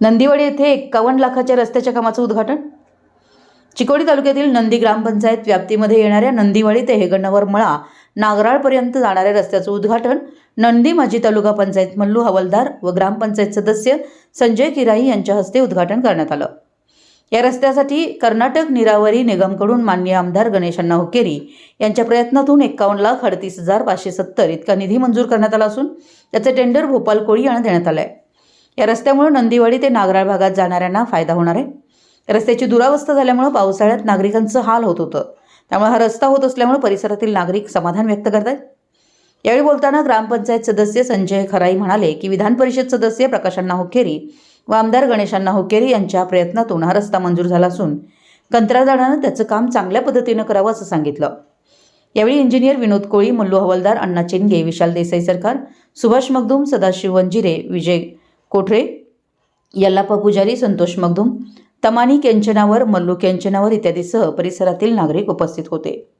नंदीवाडी येथे एक्कावन्न लाखाच्या रस्त्याच्या कामाचं उद्घाटन? चिकोडी तालुक्यातील नंदी ग्रामपंचायत व्याप्तीमध्ये येणाऱ्या नंदीवाडी ते हेगणवर मळा नागराळपर्यंत जाणाऱ्या रस्त्याचं उद्घाटन नंदी माजी तालुका पंचायत मल्लू हवलदार व ग्रामपंचायत सदस्य संजय किराई यांच्या हस्ते उद्घाटन करण्यात आलं. या रस्त्यासाठी कर्नाटक निरावरी निगमकडून मान्य आमदार गणेशांना हुकेरी यांच्या प्रयत्नातून एक्कावन्न लाख अडतीस हजार पाचशे सत्तर इतका निधी मंजूर करण्यात आला असून त्याचे टेंडर भोपाल कोळी यांना देण्यात आलं आहे या रस्त्यामुळे नंदीवाडी ते नागराळ भागात जाणाऱ्यांना फायदा होणार आहे. रस्त्याची दुरावस्था झाल्यामुळे पावसाळ्यात नागरिकांचं हाल होत होतं. त्यामुळे हा रस्ता होत असल्यामुळे परिसरातील नागरिक समाधान व्यक्त करत आहेत यावेळी बोलताना ग्रामपंचायत सदस्य संजय खराई म्हणाले की विधान परिषद सदस्य प्रकाशांना हुकेरी व आमदार गणेशांना हुकेरी यांच्या प्रयत्नातून हा रस्ता मंजूर झाला असून कंत्राटदारानं त्याचं काम चांगल्या पद्धतीनं करावं असं सांगितलं. यावेळी इंजिनियर विनोद कोळी मल्लू हवालदार अण्णा चिनगे विशाल देसाई सरकार सुभाष मगदूम सदाशिव वंजिरे विजय कोठरे? यल्लाप्पा पुजारी संतोष मगदूम तमानी केंचनावर मल्लू केंचनावर इत्यादीसह परिसरातील नागरिक उपस्थित होते.